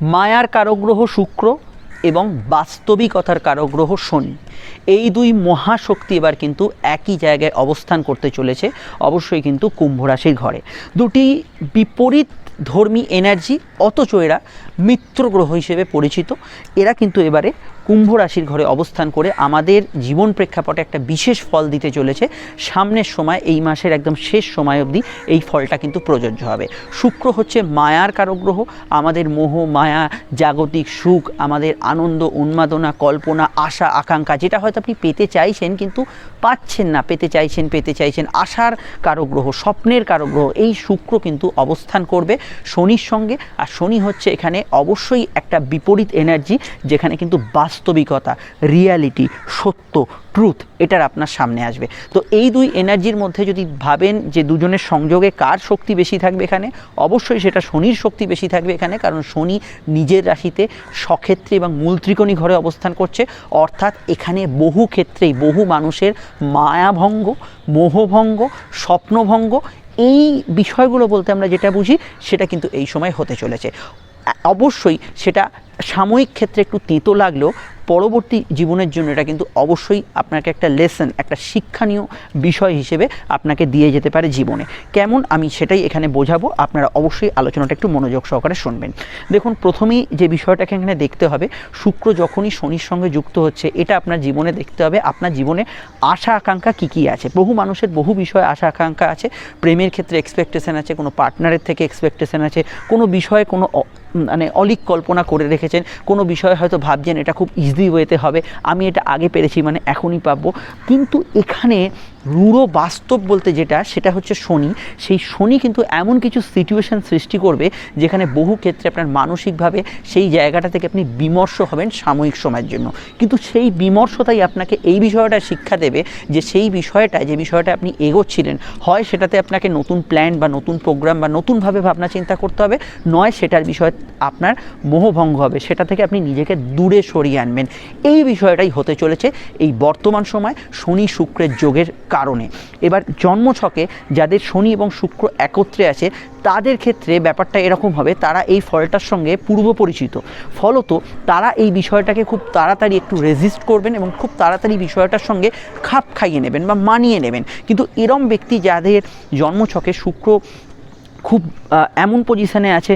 মায়ার কারগ্রহ শুক্র এবং বাস্তবিকতার কারগ্রহ শনি। এই দুই মহাশক্তি এবার কিন্তু একই জায়গায় অবস্থান করতে চলেছে, অবশ্যই কিন্তু কুম্ভ রাশির ঘরে। দুটি বিপরীত ধর্মী এনার্জি অথচ এরা মিত্র গ্রহ হিসেবে পরিচিত। এরা কিন্তু এবারে কুম্ভ রাশির ঘরে অবস্থান করে আমাদের জীবন প্রেক্ষাপটে একটা বিশেষ ফল দিতে চলেছে। সামনের সময়, এই মাসের একদম শেষ সময় অবধি এই ফলটা কিন্তু প্রযোজ্য হবে। শুক্র হচ্ছে মায়ার কারগ্রহ আমাদের মোহ, মায়া, জাগতিক সুখ, আমাদের আনন্দ, উন্মাদনা, কল্পনা, আশা, আকাঙ্ক্ষা, যেটা হয়তো আপনি পেতে চাইছেন কিন্তু পাচ্ছেন না, পেতে চাইছেন পেতে চাইছেন, আশার কারগ্রহ স্বপ্নের কারগ্রহ এই শুক্র কিন্তু অবস্থান করবে শনির সঙ্গে। আর শনি হচ্ছে এখানে অবশ্যই একটা বিপরীত এনার্জি যেখানে কিন্তু বাস্তবিকতা রিয়ালিটি সত্য ট্রুথ এটার আপনার সামনে আসবে। তো এই দুই এনার্জির মধ্যে যদি ভাবেন যে দুজনের সংযোগে কার শক্তি বেশি থাকবে এখানে, অবশ্যই সেটা শনির শক্তি বেশি থাকবে এখানে, কারণ শনি নিজের রাশিতে সক্ষেত্রে এবং মূল ত্রিকোণী ঘরে অবস্থান করছে। অর্থাৎ এখানে বহু ক্ষেত্রেই বহু মানুষের মায়াভঙ্গ, মোহভঙ্গ, স্বপ্নভঙ্গ, এই বিষয়গুলো বলতে আমরা যেটা বুঝি সেটা কিন্তু এই সময় হতে চলেছে। অবশ্যই সেটা সাময়িক ক্ষেত্রে একটু তেঁতো লাগলেও পরবর্তী জীবনের জন্য এটা কিন্তু অবশ্যই আপনাকে একটা লেসন একটা শিক্ষণীয় বিষয় হিসেবে আপনাকে দিয়ে যেতে পারে জীবনে। কেমন? আমি সেটাই এখানে বোঝাবো। আপনারা অবশ্যই আলোচনাটা একটু মনোযোগ সহকারে শুনবেন। দেখুন, প্রথমেই যে বিষয়টাকে এখানে দেখতে হবে, শুক্র যখনই শনির সঙ্গে যুক্ত হচ্ছে, এটা আপনার জীবনে দেখতে হবে। আপনার জীবনে আশা আকাঙ্ক্ষা কী কী আছে? বহু মানুষের বহু বিষয়ে আশা আকাঙ্ক্ষা আছে। প্রেমের ক্ষেত্রে এক্সপেকটেশন আছে, কোনো পার্টনারের থেকে এক্সপেকটেশন আছে, কোনো বিষয়ে কোনো মানে অলিক কল্পনা করে রেখেছেন। কোনো বিষয়ে হয়তো ভাবছেন এটা খুব ইজি ওয়েতে হবে। আমি এটা আগে পেরেছি মানে এখনই পাবো। কিন্তু এখানে রূঢ় বাস্তব বলতে যেটা, সেটা হচ্ছে শনি। সেই শনি কিন্তু এমন কিছু সিচুয়েশন সৃষ্টি করবে, যেখানে বহু ক্ষেত্রে আপনার মানসিকভাবে সেই জায়গাটা থেকে আপনি বিমর্ষ হবেন সাময়িক সময়ের জন্য। কিন্তু সেই বিমর্ষতাই আপনাকে এই বিষয়টা শিক্ষা দেবে যে সেই বিষয়টা, যে বিষয়টা আপনি এগোচ্ছিলেন, হয় সেটাতে আপনাকে নতুন প্ল্যান বা নতুন প্রোগ্রাম বা নতুনভাবে ভাবনা চিন্তা করতে হবে, নয় সেটার বিষয়ে আপনার মোহভঙ্গ হবে, সেটা থেকে আপনি নিজেকে দূরে সরিয়ে আনবেন। এই বিষয়টাই হতে চলেছে এই বর্তমান সময় শনি শুক্রের যোগের কারণে। এবার জন্মছকে যাদের শনি এবং শুক্র একত্রে আছে, তাদের ক্ষেত্রে ব্যাপারটা এরকম হবে, তারা এই ফলটার সঙ্গে পূর্ব পরিচিত। ফলত তারা এই বিষয়টাকে খুব তাড়াতাড়ি একটু রেজিস্ট করবেন এবং খুব তাড়াতাড়ি বিষয়টার সঙ্গে খাপ খাইয়ে নেবেন বা মানিয়ে নেবেন। কিন্তু এরম ব্যক্তি যাদের জন্মছকে শুক্র খুব এমন পজিশানে আছে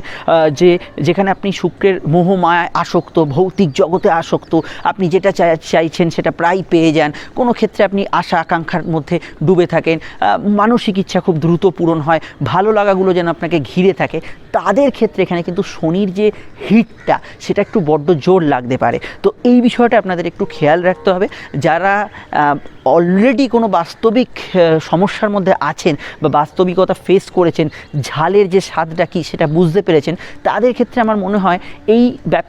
যে যেখানে আপনি শুক্রের মোহমায় আসক্ত, ভৌতিক জগতে আসক্ত, আপনি যেটা চাইছেন সেটা প্রায় পেয়ে যান। কোনো ক্ষেত্রে আপনি আশা আকাঙ্ক্ষার মধ্যে ডুবে থাকেন। মানসিক ইচ্ছা খুব দ্রুত পূরণ হয়। ভালো লাগাগুলো যেন আপনাকে ঘিরে থাকে। তাদের ক্ষেত্রে এখানে কিন্তু শনির যে হিটটা, সেটা একটু বড্ড জোর লাগতে পারে। তো এই বিষয়টা আপনাদের একটু খেয়াল রাখতে হবে। যারা অলরেডি কোনো বাস্তবিক সমস্যার মধ্যে আছেন বা বাস্তবিকতা ফেস করেছেন, ঝালের যে স্বাদটা কী সেটা বুঝতে পেরেছেন, তাদের ক্ষেত্রে আমার মনে হয় এই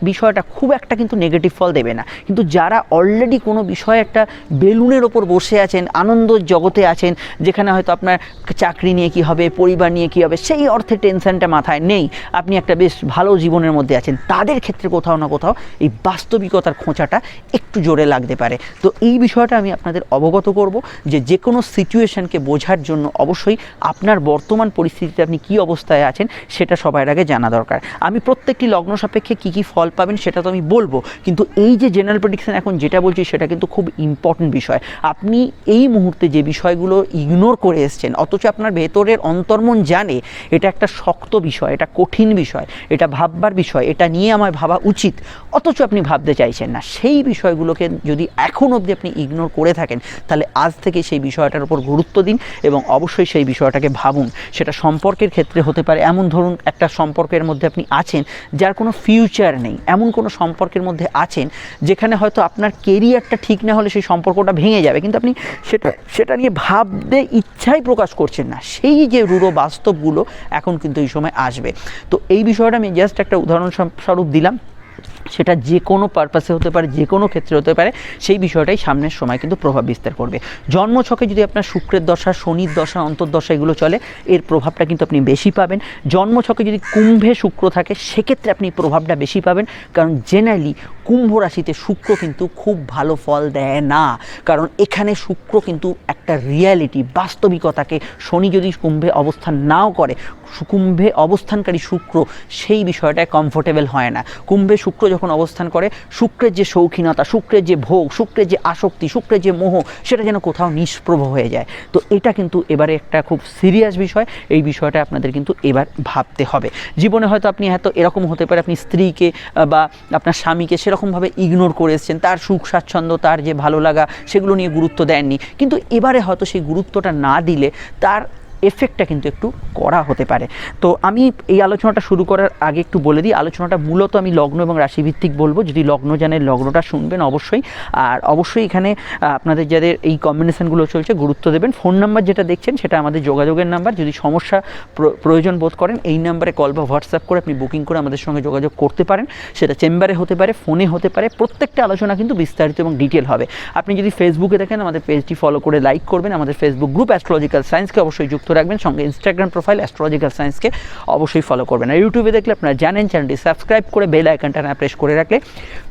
বিষয়টা খুব একটা কিন্তু নেগেটিভ ফল দেবে না। কিন্তু যারা অলরেডি কোনো বিষয়ে একটা বেলুনের ওপর বসে আছেন, আনন্দ জগতে আছেন, যেখানে হয়তো আপনার চাকরি নিয়ে কী হবে, পরিবার নিয়ে কী হবে, সেই অর্থে টেনশনটা মাথায় নেই, আপনি একটা বেশ ভালো জীবনের মধ্যে আছেন। তাদের ক্ষেত্রে কোথাও না কোথাও এই বাস্তবিকতার খোঁচাটা একটু জোরে লাগতে পারে। তো এই বিষয়টা আমি আপনাদের অবগত করব যে যে কোনো সিচুয়েশনকে বোঝার জন্য অবশ্যই আপনার বর্তমান পরিস্থিতিতে আপনি কী অবস্থায় আছেন সেটা সবার আগে জানা দরকার। আমি প্রত্যেকটি লগ্ন সাপেক্ষে কী কী ফল পাবেন সেটা তো আমি বলব, কিন্তু এই যে জেনারেল প্রেডিকশন এখন যেটা বলছি সেটা কিন্তু খুব ইম্পর্টেন্ট বিষয়। আপনি এই মুহূর্তে যে বিষয়গুলো ইগনোর করে এসছেন, অথচ আপনার ভেতরের অন্তর্মন জানে, এটা একটা শক্ত বিষয় এটা কঠিন বিষয়, এটা ভাববার বিষয়, এটা নিয়ে আমার ভাবা উচিত। অথচ আপনি ভাবতে চাইছেন না। সেই বিষয়গুলোকে যদি এখন অবধি আপনি ইগনোর করে থাকেন, তাহলে আজ থেকে সেই বিষয়টার উপর গুরুত্ব দিন এবং অবশ্যই সেই বিষয়টাকে ভাবুন। সেটা সম্পর্কের ক্ষেত্রে হতে পারে। এমন ধরুন, একটা সম্পর্কের মধ্যে আপনি আছেন, যার কোনো ফিউচার নেই। এমন কোনো সম্পর্কের মধ্যে আছেন, যেখানে হয়তো আপনার কেরিয়ারটা ঠিক না হলে সেই সম্পর্কটা ভেঙে যাবে। কিন্তু আপনি সেটা সেটা নিয়ে ভাবতে ইচ্ছাই প্রকাশ করছেন না। সেই যে রূঢ় বাস্তবগুলো এখন কিন্তু এই সময় আসবে। তো এই বিষয়টা আমি জাস্ট একটা উদাহরণ স্বরূপ দিলাম। সেটা যে কোনো পারপাসে হতে পারে, যে কোনো ক্ষেত্রে হতে পারে, সেই বিষয়টাই সামনের সময় কিন্তু প্রভাব বিস্তার করবে। জন্মছকে যদি আপনার শুক্রের দশা, শনির দশা, অন্তর্দশা এগুলো চলে, এর প্রভাবটা কিন্তু আপনি বেশি পাবেন। জন্মছকে যদি কুম্ভে শুক্র থাকে, সেক্ষেত্রে আপনি প্রভাবটা বেশি পাবেন। কারণ জেনারেলি কুম্ভ রাশিতে শুক্র কিন্তু খুব ভালো ফল দেয় না। কারণ এখানে শুক্র কিন্তু একটা রিয়ালিটি বাস্তবিকতাকে শনি যদি কুম্ভে অবস্থান নাও করে কুম্ভে অবস্থানকারী শুক্র, সেই বিষয়টায় কমফোর্টেবল হয় না। কুম্ভে শুক্র যখন অবস্থান করে, শুক্রের যে শৌখিনতা, শুক্রের যে ভোগ, শুক্রের যে আসক্তি, শুক্রের যে মোহ, সেটা যেন কোথাও নিষ্প্রভ হয়ে যায়। তো এটা কিন্তু এবারে একটা খুব সিরিয়াস বিষয়। এই বিষয়টা আপনাদের কিন্তু এবার ভাবতে হবে। জীবনে হয়তো আপনি হয়তো এরকম হতে পারে, আপনি স্ত্রীকে বা আপনার স্বামীকে সেরকমভাবে ইগনোর করে এসছেন, তার সুখ, স্বাচ্ছন্দ্য, তার যে ভালো লাগা, সেগুলো নিয়ে গুরুত্ব দেননি। কিন্তু এবারে হয়তো সেই গুরুত্বটা না দিলে তার এফেক্টটা কিন্তু একটু করা হতে পারে। তো আমি এই আলোচনাটা শুরু করার আগে একটু বলে দিই, আলোচনাটা মূলত আমি লগ্ন এবং রাশিভিত্তিক বলব। যদি লগ্ন জানেন লগ্নটা শুনবেন অবশ্যই। আর অবশ্যই এখানে আপনাদের যাদের এই কম্বিনেশনগুলো চলছে গুরুত্ব দেবেন। ফোন নাম্বার যেটা দেখছেন, সেটা আমাদের যোগাযোগের নাম্বার যদি সমস্যা প্র- প্রয়োজন বোধ করেন, এই নাম্বারে কল বা হোয়াটসঅ্যাপ করে আপনি বুকিং করে আমাদের সঙ্গে যোগাযোগ করতে পারেন। সেটা চেম্বারে হতে পারে ফোনে হতে পারে। প্রত্যেকটা আলোচনা কিন্তু বিস্তারিত এবং ডিটেল হবে। আপনি যদি ফেসবুকে দেখেন, আমাদের পেজটি ফলো করে লাইক করবেন। আমাদের ফেসবুক গ্রুপ অ্যাস্ট্রোলজিক্যাল সায়েন্সকে অবশ্যই যুক্ত রাখবেন, সঙ্গে ইনস্টাগ্রাম প্রোফাইল অ্যাস্ট্রোলজিক্যাল সায়েন্সকে অবশ্যই ফলো করবেন। আর ইউটিউবে দেখলে আপনারা জানেন চ্যানেলটি সাবস্ক্রাইব করে বেল আইকনটা না প্রেস করে রাখলে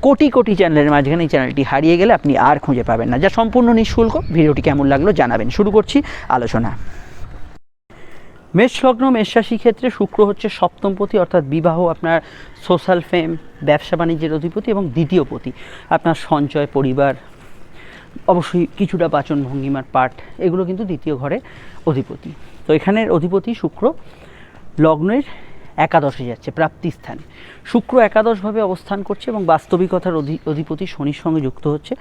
কোটি কোটি চ্যানেলের মাঝখানে এই চ্যানেলটি হারিয়ে গেলে আপনি আর খুঁজে পাবেন না। যা সম্পূর্ণ নিঃশুল্ক, ভিডিওটি কেমন লাগল জানাবেন। শুরু করছি আলোচনা। মেষ লগ্ন, মেষ রাশি ক্ষেত্রে শুক্র হচ্ছে সপ্তমপতি অর্থাৎ বিবাহ আপনার সোশ্যাল ফেম ব্যবসা বাণিজ্যের অধিপতি এবং দ্বিতীয় পতি। আপনার সঞ্চয়, পরিবার, অবশ্যই কিছুটা বাচন ভঙ্গিমার পাঠ এগুলো কিন্তু দ্বিতীয় ঘরে অধিপতি। তো এখানের অধিপতি শুক্র লগ্নের একাদশে যাচ্ছে প্রাপ্তি স্থানে শুক্র একাদশভাবে অবস্থান করছে এবং বাস্তবিকতার অধি- অধিপতি শনির সঙ্গে যুক্ত হচ্ছে।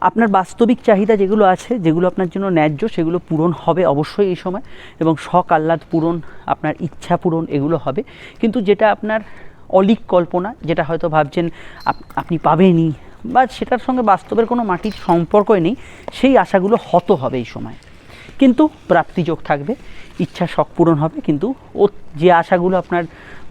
আপনার বাস্তবিক চাহিদা যেগুলো আছে, যেগুলো আপনার জন্য ন্যায্য, সেগুলো পূরণ হবে অবশ্যই এই সময় এবং শখ, আহ্লাদ পূরণ, আপনার ইচ্ছা পূরণ, এগুলো হবে। কিন্তু যেটা আপনার অলিক কল্পনা, যেটা হয়তো ভাবছেন আপ- আপনি পাবেনই বা সেটার সঙ্গে বাস্তবের কোনো মাটির সম্পর্কই নেই, সেই আশাগুলো হত হবে এই সময়। কিন্তু প্রাপ্তিযোগ থাকবে, ইচ্ছা শখ পূরণ হবে, কিন্তু ও যে আশাগুলো আপনার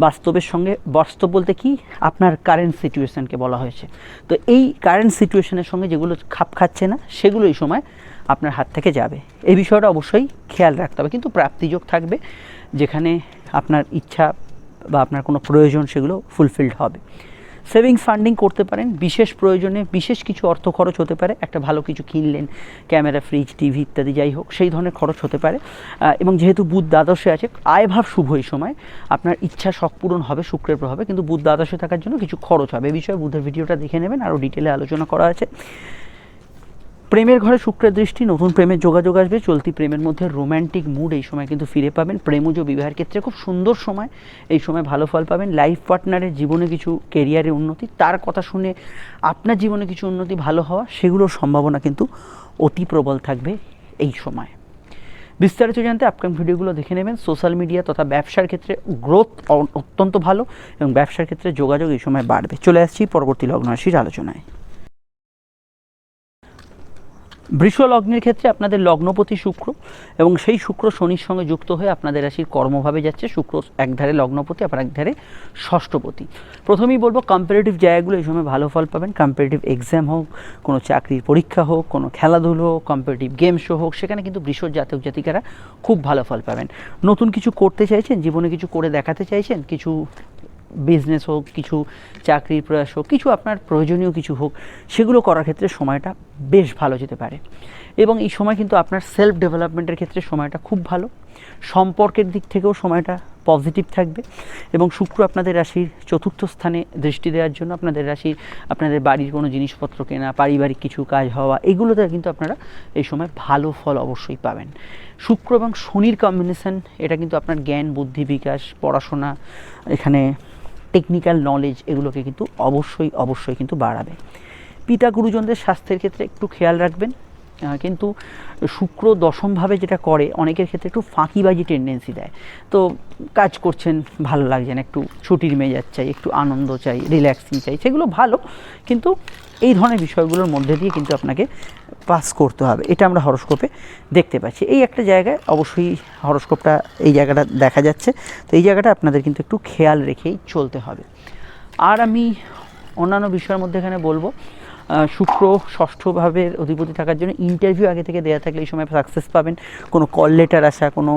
বাস্তবের সঙ্গে, বাস্তব বলতে কি? আপনার কারেন্ট সিচুয়েশানকে বলা হয়েছে। তো এই কারেন্ট সিচুয়েশনের সঙ্গে যেগুলো খাপ খাচ্ছে না সেগুলো এই সময় আপনার হাত থেকে যাবে। এই বিষয়টা অবশ্যই খেয়াল রাখতে হবে। কিন্তু প্রাপ্তিযোগ থাকবে, যেখানে আপনার ইচ্ছা বা আপনার কোনো প্রয়োজন সেগুলো ফুলফিলড হবে। সেভিংস ফান্ডিং করতে পারেন, বিশেষ প্রয়োজনে বিশেষ কিছু অর্থ খরচ হতে পারে, একটা ভালো কিছু কিনলেন, ক্যামেরা ফ্রিজ টিভি ইত্যাদি যাই হোক, সেই ধরনের খরচ হতে পারে। এবং যেহেতু বুধ দ্বাদশে আছে আয়ভাব শুভ এই সময়, আপনার ইচ্ছা শখ পূরণ হবে, শুক্রের প্রভাবে, কিন্তু বুধ দ্বাদশে থাকার জন্য কিছু খরচ হবে। এই বিষয়ে বুধের ভিডিওটা দেখে নেবেন আরও ডিটেলে আলোচনা করা আছে। প্রেমের ঘরে শুক্রের দৃষ্টি, নতুন প্রেমের যোগাযোগ আসবে, চলতি প্রেমের মধ্যে রোম্যান্টিক মুড এই সময় কিন্তু ফিরে পাবেন। প্রেমজ বিবাহের ক্ষেত্রে খুব সুন্দর সময়, এই সময় ভালো ফল পাবেন। লাইফ পার্টনারের জীবনে কিছু কেরিয়ারের উন্নতি, তার কথা শুনে আপনার জীবনে কিছু উন্নতি, ভালো হওয়া, সেগুলোর সম্ভাবনা কিন্তু অতি প্রবল থাকবে এই সময়। বিস্তারিত জানতে আপকামিং ভিডিওগুলো দেখে নেবেন। সোশ্যাল মিডিয়া তথা ব্যবসার ক্ষেত্রে গ্রোথ অত্যন্ত ভালো এবং ব্যবসার ক্ষেত্রে যোগাযোগ এই সময় বাড়বে। চলে আসছি পরবর্তী লগ্ন রাশির আলোচনায়। বৃষ লগ্নের ক্ষেত্রে আপনাদের লগ্নপতি শুক্র এবং সেই শুক্র শনির সঙ্গে যুক্ত হয়ে আপনাদের রাশির কর্মভাবে যাচ্ছে। শুক্র একধারে লগ্নপতি, আবার একধারে ষষ্ঠপতি। প্রথমেই বলব কম্পারেটিভ জায়গাগুলো এই সময় ভালো ফল পাবেন। কম্পারেটিভ এক্সাম হোক, কোনো চাকরির পরীক্ষা হোক, কোনো খেলাধুলো হোক কম্পারেটিভ গেম শো হোক, সেখানে কিন্তু বৃষ জাতক জাতিকারা খুব ভালো ফল পাবেন। নতুন কিছু করতে চাইছেন, জীবনে কিছু করে দেখাতে চাইছেন, কিছু বিজনেস হোক, কিছু চাকরির প্রয়াস হোক, কিছু আপনার প্রয়োজনীয় কিছু হোক, সেগুলো করার ক্ষেত্রে সময়টা বেশ ভালো যেতে পারে। এবং এই সময় কিন্তু আপনার সেলফ ডেভেলপমেন্টের ক্ষেত্রে সময়টা খুব ভালো। সম্পর্কের দিক থেকেও সময়টা পজিটিভ থাকবে। এবং শুক্র আপনাদের রাশির চতুর্থ স্থানে দৃষ্টি দেওয়ার জন্য আপনাদের রাশির আপনাদের বাড়ির কোনো জিনিসপত্র কেনা, পারিবারিক কিছু কাজ হওয়া, এগুলোতে কিন্তু আপনারা এই সময় ভালো ফল অবশ্যই পাবেন। শুক্র এবং শনির কম্বিনেশন এটা কিন্তু আপনার জ্ঞান, বুদ্ধি, বিকাশ, পড়াশোনা, এখানে টেকনিক্যাল নলেজ এগুলোকে কিন্তু অবশ্যই অবশ্যই কিন্তু বাড়াবে। পিতা গুরুজনদের স্বাস্থ্যের ক্ষেত্রে একটু খেয়াল রাখবেন। কিন্তু শুক্র দশমভাবে যেটা করে, অনেকের ক্ষেত্রে একটু ফাঁকিবাজি টেন্ডেন্সি দেয়। তো কাজ করছেন, ভালো লাগছে না, একটু ছুটির মেজাজ চাই, একটু আনন্দ চাই রিল্যাক্সিং চাই, সেগুলো ভালো। কিন্তু এই ধরনের বিষয়গুলোর মধ্যে দিয়ে কিন্তু আপনাকে পাস করতে হবে। এটা আমরা হরস্কোপে দেখতে পাচ্ছি। এই একটা জায়গায় অবশ্যই হরস্কোপটা এই জায়গাটা দেখা যাচ্ছে। তো এই জায়গাটা আপনাদের কিন্তু একটু খেয়াল রেখেই চলতে হবে। আর আমি অন্যান্য বিষয়ের মধ্যে এখানে বলব শুক্র ষষ্ঠভাবের অধিপতি থাকার জন্য ইন্টারভিউ আগে থেকে দেওয়া থাকলে এই সময় সাকসেস পাবেন। কোনো কল লেটার আসা, কোনো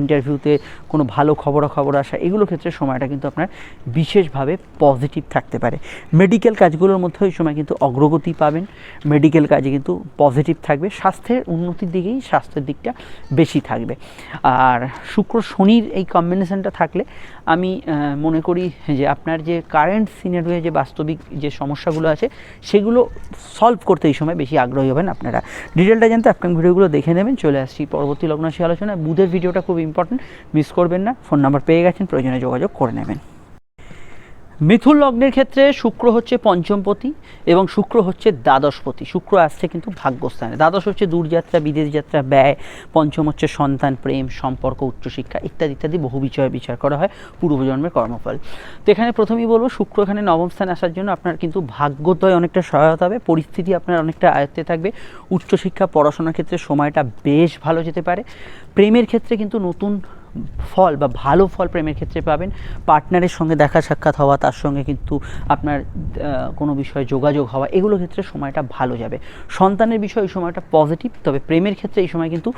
ইন্টারভিউতে কোনো ভালো খবরাখবর আসা, এগুলো ক্ষেত্রে সময়টা কিন্তু আপনার বিশেষভাবে পজিটিভ থাকতে পারে। মেডিকেল কাজগুলোর মধ্যে ওই সময় কিন্তু অগ্রগতি পাবেন। মেডিকেল কাজে কিন্তু পজিটিভ থাকবে। স্বাস্থ্যের উন্নতির দিকেই স্বাস্থ্যের দিকটা বেশি থাকবে। আর শুক্র, শনির এই কম্বিনেশনটা থাকলে আমি মনে করি যে আপনার যে কারেন্ট সিনারিও যে বাস্তবিক যে সমস্যাগুলো আছে, সেগুলো সলভ করতে এই সময় বেশি আগ্রহী হবেন আপনারা। ডিটেলটা জানতে আপকামিং ভিডিওগুলো দেখে নেবেন, চলে আসছি পরবর্তী লগ্নাশী আলোচনায়। বুধের ভিডিওটা খুব ইম্পর্টেন্ট মিস করবেন না ফোন নাম্বার পেয়ে গেছেন, প্রয়োজনে যোগাযোগ করে নেবেন। মিথুন লগ্নের ক্ষেত্রে শুক্র হচ্ছে পঞ্চমপতি এবং শুক্র হচ্ছে দ্বাদশপতি। শুক্র আসছে কিন্তু ভাগ্যস্থানে। দ্বাদশ হচ্ছে দূরযাত্রা, বিদেশ যাত্রা, ব্যয়, পঞ্চম হচ্ছে সন্তান, প্রেম, সম্পর্ক, উচ্চশিক্ষা ইত্যাদি ইত্যাদি বহু বিষয়ে বিচার করা হয় পূর্বজন্মের কর্মফল। তো এখানে প্রথমেই বলব, শুক্র এখানে নবম স্থানে আসার জন্য আপনার কিন্তু ভাগ্যোদয় অনেকটা সহায়তা হবে, পরিস্থিতি আপনার অনেকটা আয়ত্তে থাকবে। উচ্চশিক্ষা, পড়াশোনার ক্ষেত্রে সময়টা বেশ ভালো যেতে পারে। প্রেমের ক্ষেত্রে কিন্তু নতুন ফল বা ভালো ফল প্রেমের ক্ষেত্রে পাবেন। পার্টনারের সঙ্গে দেখা সাক্ষাৎ হওয়া, তার সঙ্গে কিন্তু আপনার কোনো বিষয়ে যোগাযোগ হওয়া, এগুলো ক্ষেত্রে সময়টা ভালো যাবে। সন্তানের বিষয়ে এই সময়টা পজিটিভ তবে প্রেমের ক্ষেত্রে এই সময় কিন্তু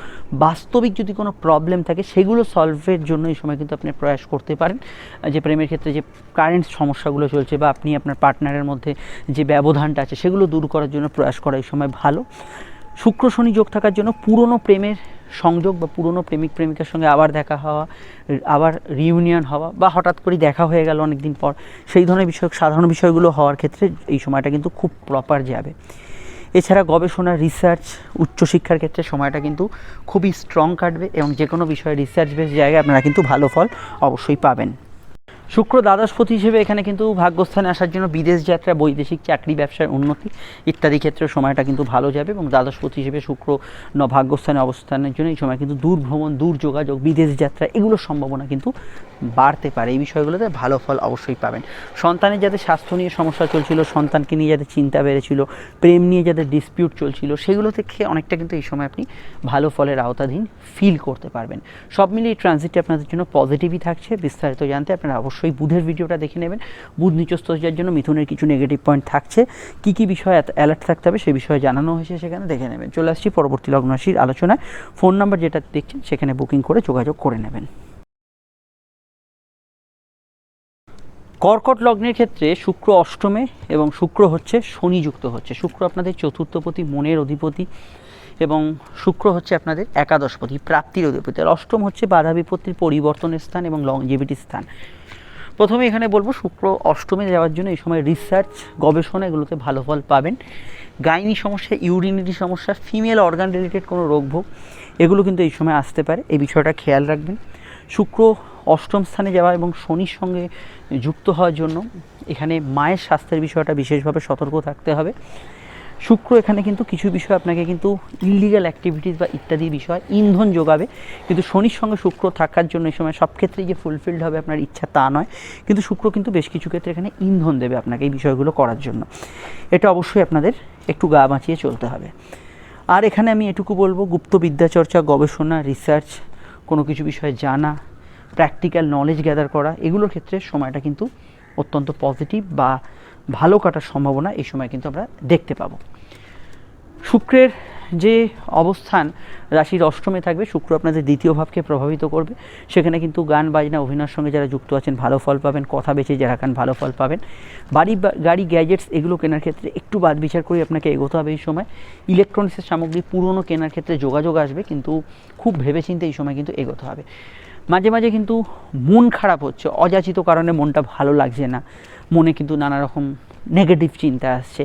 বাস্তবিক যদি কোনো প্রবলেম থাকে, সেগুলো সলভের জন্য এই সময় কিন্তু আপনি প্রয়াস করতে পারেন। যে প্রেমের ক্ষেত্রে যে কারেন্ট সমস্যাগুলো চলছে বা আপনি আপনার পার্টনারের মধ্যে যে ব্যবধানটা আছে, সেগুলো দূর করার জন্য প্রয়াস করা এই সময় ভালো। শুক্র শনি যোগ থাকার জন্য পুরনো প্রেমের সংযোগ বা পুরনো প্রেমিক, প্রেমিকার সঙ্গে আবার দেখা হওয়া, আবার রিউনিয়ন হওয়া বা হঠাৎ করে দেখা হয়ে গেল অনেক দিন পর, সেই ধরনের বিষয়, সাধারণ বিষয়গুলো হওয়ার ক্ষেত্রে এই সময়টা কিন্তু খুব প্রপার যাবে। এছাড়া গবেষণা রিসার্চ উচ্চশিক্ষার ক্ষেত্রে সময়টা কিন্তু খুবই স্ট্রং কাটবে এবং যে কোনো বিষয়ে রিসার্চ বেস জায়গায় আপনারা কিন্তু ভালো ফল অবশ্যই পাবেন। শুক্র দ্বাদশপতি হিসেবে এখানে কিন্তু ভাগ্যস্থানে আসার জন্য বিদেশ যাত্রা, বৈদেশিক চাকরি, ব্যবসার উন্নতি ইত্যাদি ক্ষেত্রে সময়টা কিন্তু ভালো যাবে এবং দ্বাদশপতি হিসেবে শুক্র ভাগ্যস্থানে অবস্থানের জন্য এই সময় কিন্তু দূর ভ্রমণ দূর যোগাযোগ বিদেশ যাত্রা, এগুলোর সম্ভাবনা কিন্তু বাড়তে পারে। এই বিষয়গুলোতে ভালো ফল অবশ্যই পাবেন। সন্তানের যাদের স্বাস্থ্য নিয়ে সমস্যা চলছিল, সন্তানকে নিয়ে যাদের চিন্তা বেড়েছিল, প্রেম নিয়ে যাদের ডিসপিউট চলছিল সেগুলো থেকে অনেকটা কিন্তু এই সময় আপনি ভালো ফলের আওতাধীন ফিল করতে পারবেন। সব মিলিয়ে এই ট্রানজিটটা আপনাদের জন্য পজিটিভই থাকছে। বিস্তারিত জানতে আপনারা অবশ্যই বুধের ভিডিওটা দেখে নেবেন। বুধ নিচস্থ যার জন্য মিথুনের কিছু নেগেটিভ পয়েন্ট থাকছে। কী কী বিষয়ে অ্যালার্ট থাকতে হবে সেই বিষয়ে জানানো হয়েছে সেখানে দেখে নেবেন। চলে আসছি পরবর্তী লগ্নরাশির আলোচনায়। ফোন নাম্বার যেটা দেখছেন সেখানে বুকিং করে যোগাযোগ করে নেবেন। কর্কট লগ্নের ক্ষেত্রে শুক্র অষ্টমে এবং শুক্র হচ্ছে শনিযুক্ত হচ্ছে। শুক্র আপনাদের চতুর্থপতি, মনের অধিপতি এবং শুক্র হচ্ছে আপনাদের একাদশপতি, প্রাপ্তির অধিপতি। আর অষ্টম হচ্ছে বাধা বিপত্তির পরিবর্তনের স্থান এবং লংজিভিটির স্থান। প্রথমে এখানে বলব, শুক্র অষ্টমে যাওয়ার জন্য এই সময় রিসার্চ গবেষণা এগুলোতে ভালো ফল পাবেন। গাইনি সমস্যা ইউরিনিটি সমস্যা ফিমেল অর্গান রিলেটেড কোনো রোগ ভোগ, এগুলো কিন্তু এই সময় আসতে পারে। এই বিষয়টা খেয়াল রাখবেন। শুক্র অষ্টম স্থানে যাওয়া এবং শনির সঙ্গে যুক্ত হওয়ার জন্য এখানে মায়ের স্বাস্থ্যের বিষয়টা বিশেষভাবে সতর্ক থাকতে হবে। শুক্র এখানে কিন্তু কিছু বিষয় আপনাকে কিন্তু ইলিগাল অ্যাক্টিভিটিস বা ইত্যাদি বিষয়, ইন্ধন যোগাবে। কিন্তু শনির সঙ্গে শুক্র থাকার জন্য এই সময় সব ক্ষেত্রেই যে ফুলফিলড হবে আপনার ইচ্ছা তা নয়। কিন্তু শুক্র কিন্তু বেশ কিছু ক্ষেত্রে এখানে ইন্ধন দেবে আপনাকে এই বিষয়গুলো করার জন্য। এটা অবশ্যই আপনাদের একটু গা বাঁচিয়ে চলতে হবে। আর এখানে আমি এটুকু বলব, গুপ্ত বিদ্যাচর্চা গবেষণা রিসার্চ কোনো কিছু বিষয়ে জানা প্র্যাকটিক্যাল নলেজ গ্যাদার করা, এগুলোর ক্ষেত্রে সময়টা কিন্তু অত্যন্ত পজিটিভ বা ভালো কাটার সম্ভাবনা এই সময় কিন্তু আমরা দেখতে পাবো। শুক্রের যে অবস্থান, রাশির অষ্টমে থাকবে, শুক্র আপনাদের দ্বিতীয় ভাবকে প্রভাবিত করবে। সেখানে কিন্তু গান, বাজনা, অভিনয়ের সঙ্গে যারা যুক্ত আছেন, ভালো ফল পাবেন, কথা বেঁচে যারা খান, ভালো ফল পাবেন। বাড়ি গাড়ি গ্যাজেটস এগুলো কেনার ক্ষেত্রে একটু বাদ বিচার করে আপনাকে এগোতে হবে এই সময়। ইলেকট্রনিক্সের সামগ্রী পুরনো কেনার ক্ষেত্রে যোগাযোগ আসবে, কিন্তু খুব ভেবেচিন্তে এই সময় কিন্তু এগোতে হবে। মাঝে মাঝে কিন্তু মন খারাপ হচ্ছে, অযাচিত কারণে মনটা ভালো লাগছে না। মনে কিন্তু নানা রকম নেগেটিভ চিন্তা আসছে।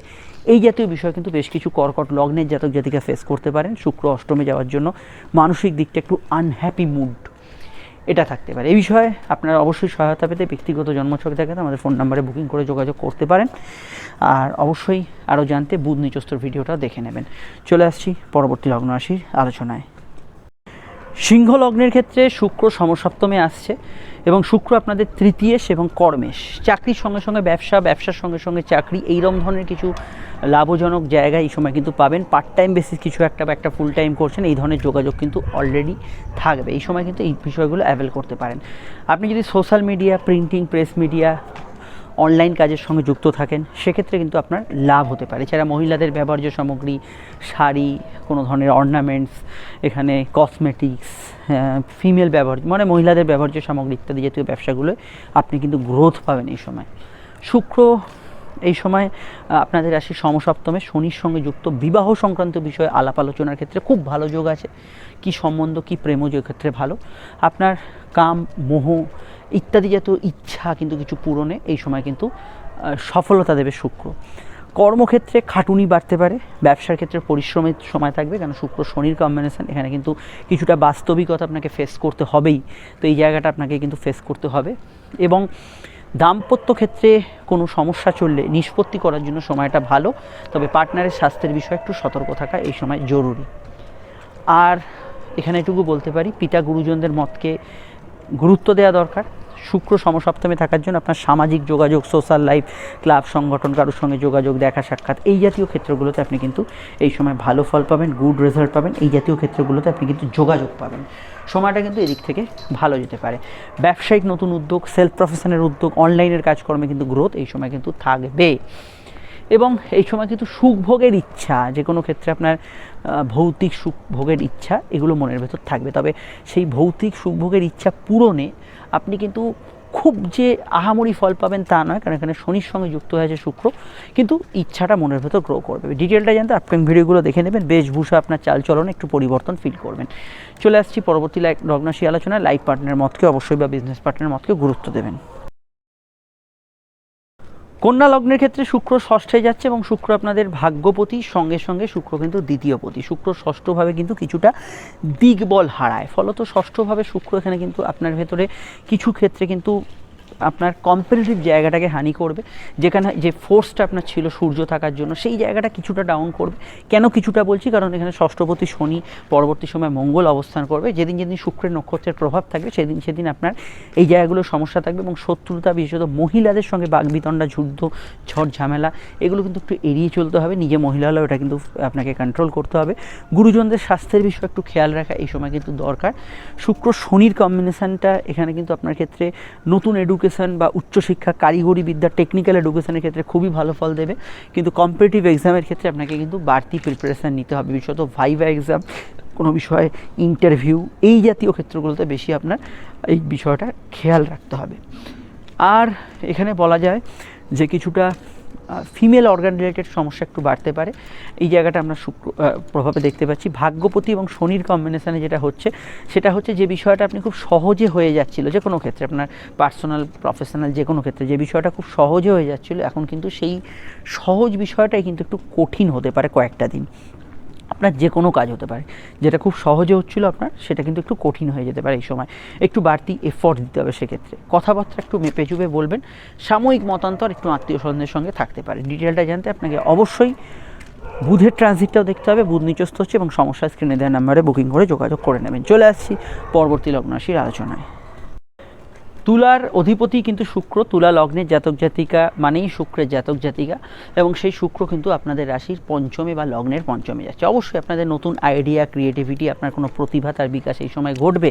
এই জাতীয় বিষয় কিন্তু বেশ কিছু কর্কট লগ্নের জাতক জাতিকা ফেস করতে পারেন। শুক্র অষ্টমে যাওয়ার জন্য মানসিক দিকটা একটু আনহ্যাপি মুড এটা থাকতে পারে। এই বিষয়ে আপনারা অবশ্যই সহায়তা পেতে ব্যক্তিগত জন্মছক দেখাতে আমাদের ফোন নাম্বারে বুকিং করে যোগাযোগ করতে পারেন। আর অবশ্যই আরও জানতে বুধ নিচস্তর ভিডিওটা দেখে নেবেন। চলে আসছি পরবর্তী লগ্ন রাশির আলোচনায়। সিংহ লগ্নের ক্ষেত্রে শুক্র সমসপ্তমে আসছে এবং শুক্র আপনাদের তৃতীয়েশ এবং কর্মেশ। চাকরির সঙ্গে সঙ্গে ব্যবসা, ব্যবসার সঙ্গে সঙ্গে চাকরি, এইরকম ধরনের কিছু লাভজনক জায়গা এই সময় কিন্তু পাবেন। পার্ট টাইম বেসিস কিছু একটা বা একটা ফুল টাইম করছেন, এই ধরনের যোগাযোগ কিন্তু অলরেডি থাকবে। এই সময় কিন্তু এই বিষয়গুলো অ্যাভেল করতে পারেন। আপনি যদি social media printing press media online কাজের সঙ্গে যুক্ত থাকেন, সেক্ষেত্রে কিন্তু আপনার লাভ হতে পারে। এছাড়া মহিলাদের ব্যবহার্য সামগ্রী, শাড়ি, কোনো ধরনের অর্নামেন্টস এখানে কসমেটিক্স ফিমেল ব্যবহার মানে মহিলাদের ব্যবহার্য সামগ্রী ইত্যাদি জাতীয় ব্যবসাগুলো আপনি কিন্তু গ্রোথ পাবেন এই সময়। শুক্র এই সময় আপনাদের রাশি সমসপ্তমে শনির সঙ্গে যুক্ত বিবাহ সংক্রান্ত বিষয়ে আলাপ আলোচনার ক্ষেত্রে খুব ভালো যোগ আছে। কি সম্বন্ধ, কি প্রেমজ ক্ষেত্রে ভালো। আপনার কাম, মোহ ইত্যাদি জাতীয় ইচ্ছা কিন্তু কিছু পূরণে এই সময় কিন্তু সফলতা দেবে শুক্র। কর্মক্ষেত্রে খাটুনি বাড়তে পারে, ব্যবসার ক্ষেত্রে পরিশ্রমের সময় থাকবে, কারণ শুক্র শনির কম্বিনেশান এখানে কিন্তু কিছুটা বাস্তবিকতা আপনাকে ফেস করতে হবেই। তো এই জায়গাটা আপনাকে কিন্তু ফেস করতে হবে। এবং দাম্পত্য ক্ষেত্রে কোনো সমস্যা চললে নিষ্পত্তি করার জন্য সময়টা ভালো, তবে পার্টনারের স্বাস্থ্যের বিষয়ে একটু সতর্ক থাকা এই সময় জরুরি। আর এখানে এটুকু বলতে পারি, পিতা গুরুজনদের মতকে গুরুত্ব দেওয়া দরকার। শুক্র সমসপ্তমে থাকার জন্য আপনার সামাজিক যোগাযোগ, সোশ্যাল লাইফ, ক্লাব, সংগঠন কারোর সঙ্গে যোগাযোগ, দেখা, সাক্ষাৎ, এই জাতীয় ক্ষেত্রগুলোতে আপনি কিন্তু এই সময় ভালো ফল পাবেন গুড রেজাল্ট পাবেন, এই জাতীয় ক্ষেত্রগুলোতে আপনি কিন্তু যোগাযোগ পাবেন। সময়টা কিন্তু এদিক থেকে ভালো যেতে পারে। ব্যবসায়িক নতুন উদ্যোগ সেলফ প্রফেশনের উদ্যোগ অনলাইনের কাজকর্মে কিন্তু গ্রোথ এই সময় কিন্তু থাকবে। এবং এই সময় কিন্তু সুখভোগের ইচ্ছা, যে কোনো ক্ষেত্রে আপনার ভৌতিক সুখভোগের ইচ্ছা, এগুলো মনের ভেতর থাকবে। তবে সেই ভৌতিক সুখভোগের ইচ্ছা পূরণে আপনি কিন্তু খুব যে আহামরি ফল পাবেন তা নয়, কারণ এখানে শনির সঙ্গে যুক্ত হয়েছে শুক্র। কিন্তু ইচ্ছাটা মনের ভেতর গ্রো করবে। ডিটেলটা জানতে আপকামিং ভিডিওগুলো দেখে নেবেন, বেশভূষা আপনার চালচলনে, একটু পরিবর্তন ফিল করবেন। চলে আসছি পরবর্তী লাইক লগ্নাশী আলোচনায়। লাইফ পার্টনার মতকে অবশ্যই বা বিজনেস পার্টনার মতকে গুরুত্ব দেবেন। কন্যা লগ্নের ক্ষেত্রে শুক্র ষষ্ঠে যাচ্ছে এবং শুক্র আপনাদের ভাগ্যপতি, সঙ্গে সঙ্গে শুক্র কিন্তু দ্বিতীয় দ্বিতীয়পতি শুক্র ষষ্ঠভাবে কিন্তু কিছুটা দিগবল হারায়। ফলত ষষ্ঠভাবে শুক্র এখানে কিন্তু আপনার ভেতরে কিছু ক্ষেত্রে কিন্তু আপনার কম্পিটিটিভ জায়গাটাকে হানি করবে। যেখানে যে ফোর্সটা আপনার ছিল সূর্য থাকার জন্য, সেই জায়গাটা কিছুটা ডাউন করবে। কেন কিছুটা বলছি? কারণ এখানে ষষ্ঠপতি শনি পরবর্তী সময় মঙ্গল অবস্থান করবে। যেদিন যেদিন শুক্রের নক্ষত্রের প্রভাব থাকবে, সেদিন সেদিন আপনার এই জায়গাগুলোর সমস্যা থাকবে এবং শত্রুতা, বিশেষত মহিলাদের সঙ্গে বাগবিতণ্ডা, যুদ্ধ, ঝড়, ঝামেলা, এগুলো কিন্তু একটু এড়িয়ে চলতে হবে। নিজে মহিলা হলেও এটা কিন্তু আপনাকে কন্ট্রোল করতে হবে। গুরুজনদের স্বাস্থ্যের বিষয়ে একটু খেয়াল রাখা এই সময় কিন্তু দরকার। শুক্র শনির কম্বিনেশানটা এখানে কিন্তু আপনার ক্ষেত্রে নতুন এডুকেশন বা উচ্চশিক্ষা কারিগরি বিদ্যা টেকনিক্যাল এডুকেশনের ক্ষেত্রে খুবই ভালো ফল দেবে। কিন্তু কম্পিটিটিভ এক্সামের ক্ষেত্রে আপনাকে কিন্তু বাড়তি প্রিপারেশান নিতে হবে। বিশেষত ভাইভা এক্সাম কোনো বিষয়ে ইন্টারভিউ এই জাতীয় ক্ষেত্রগুলোতে বেশি আপনার এই বিষয়টা খেয়াল রাখতে হবে। আর এখানে বলা যায় যে কিছুটা ফিমেল অর্গান রিলেটেড সমস্যা একটু বাড়তে পারে। এই জায়গাটা আমরা শুক্র প্রভাবে দেখতে পাচ্ছি। ভাগ্যপতি এবং শনির কম্বিনেশানে যেটা হচ্ছে, সেটা হচ্ছে যে বিষয়টা আপনি খুব সহজে হয়ে যাচ্ছিল যে কোনো ক্ষেত্রে, আপনার পার্সোনাল প্রফেশনাল যে কোনো ক্ষেত্রে, যে বিষয়টা খুব সহজে হয়ে যাচ্ছিল, এখন কিন্তু সেই সহজ বিষয়টাই কিন্তু একটু কঠিন হতে পারে কয়েকটা দিন। আপনার যে কোনো কাজ হতে পারে। যেটা খুব সহজে হচ্ছিল আপনার, সেটা কিন্তু একটু কঠিন হয়ে যেতে পারে এই সময়। একটু বাড়তি এফোর্ট দিতে হবে সেক্ষেত্রে। কথাবার্তা একটু মেপে চুপে বলবেন, সাময়িক মতান্তর একটু আত্মীয় স্বজনের সঙ্গে থাকতে পারে। ডিটেলটা জানতে আপনাকে অবশ্যই বুধের ট্রানজিটটাও দেখতে হবে, বুধ নিচস্থ হচ্ছে এবং সমস্যা স্ক্রিনে দেওয়ার নাম্বারে বুকিং করে যোগাযোগ করে নেবেন। চলে আসছি পরবর্তী লগ্নরাশির আলোচনায়। তুলার অধিপতি কিন্তু শুক্র, তুলা লগ্নের জাতক জাতিকা মানেই শুক্রের জাতক জাতিকা, এবং সেই শুক্র কিন্তু আপনাদের রাশির পঞ্চমে বা লগ্নের পঞ্চমে যাচ্ছে। অবশ্যই আপনাদের নতুন আইডিয়া ক্রিয়েটিভিটি আপনার কোনো প্রতিভা তার বিকাশ এই সময় ঘটবে।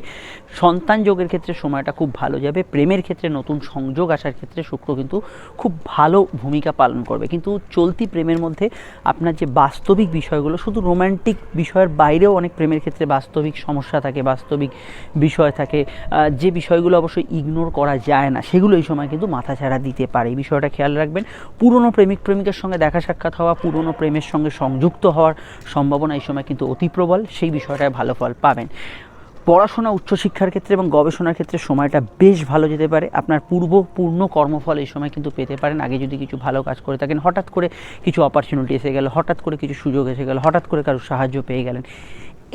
সন্তান যোগের ক্ষেত্রে সময়টা খুব ভালো যাবে। প্রেমের ক্ষেত্রে নতুন সংযোগ আসার ক্ষেত্রে শুক্র কিন্তু খুব ভালো ভূমিকা পালন করবে। কিন্তু চলতি প্রেমের মধ্যে আপনার যে বাস্তবিক বিষয়গুলো, শুধু রোম্যান্টিক বিষয়ের বাইরেও অনেক প্রেমের ক্ষেত্রে বাস্তবিক সমস্যা থাকে, বাস্তবিক বিষয় থাকে। যে বিষয়গুলো অবশ্যই ইগনোর করা যায় না। সেগুলো এই সময় কিন্তু মাথা ছাড়া দিতে পারে। এই বিষয়টা খেয়াল রাখবেন। পুরনো প্রেমিক, প্রেমিকের সঙ্গে দেখা সাক্ষাৎ হওয়া, পুরনো প্রেমের সঙ্গে সংযুক্ত হওয়ার সম্ভাবনা এই সময় কিন্তু অতি প্রবল। সেই বিষয়টায় ভালো ফল পাবেন। পড়াশোনা, উচ্চশিক্ষার ক্ষেত্রে এবং গবেষণার ক্ষেত্রে সময়টা বেশ ভালো যেতে পারে। আপনার পূর্ব, পূর্ণ কর্মফল এই সময় কিন্তু পেতে পারেন। আগে যদি কিছু ভালো কাজ করে থাকেন, হঠাৎ করে কিছু অপরচুনিটি এসে গেল হঠাৎ করে কিছু সুযোগ এসে গেল, হঠাৎ করে কারোর সাহায্য পেয়ে গেলেন।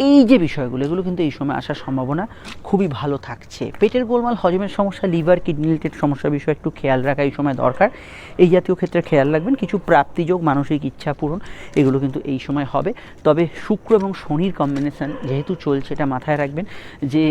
এই যে বিষয়গুলো, এগুলো কিন্তু এই সময় আসার সম্ভাবনা খুবই ভালো থাকছে। পেটের গোলমাল, হজমের সমস্যা, লিভার, কিডনি রিলেটেড সমস্যার বিষয়ে একটু খেয়াল রাখা এই সময় দরকার। এই জাতীয় ক্ষেত্রে খেয়াল রাখবেন, কিছু প্রাপ্তিযোগ, মানসিক ইচ্ছা পূরণ, এগুলো কিন্তু এই সময় হবে। তবে শুক্র এবং শনির কম্বিনেশন যেহেতু চলছে, এটা মাথায় রাখবেন যে